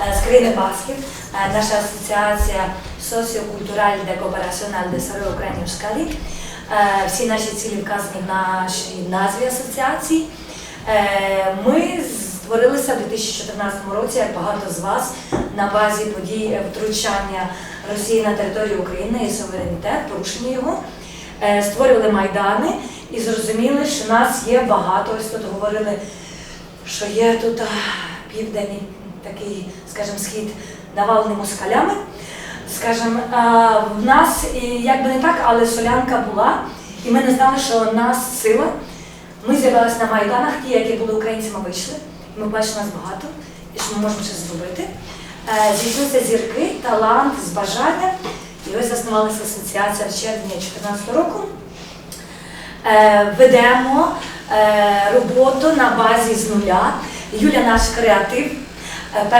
е, з країни Басків, е, наша асоціація Соціокультураль де Коопeraціональ де Саро Україні Шкалі. Всі наші цілі вказані в нашій назві асоціації. Е, Ми створилися в 2014 році, як багато з вас, на базі подій втручання Росії на територію України і суверенітет, порушення його. Створювали майдани і зрозуміли, що нас є багато. Ось тут говорили, що є тут а, південний такий, скажімо, схід навалений москалями. Скажімо, в нас як би не так, але солянка була, і ми не знали, що в нас сила. Ми з'явилися на майданах, ті, які були українцями, вийшли. Ми бачимо нас багато, і що ми можемо щось зробити. Е, Зійшлися зірки, талант, з бажання. І ось заснувалася асоціація в червні 2014 року. Е, Ведемо е, роботу на базі з нуля. Юля наш креатив. Uh, but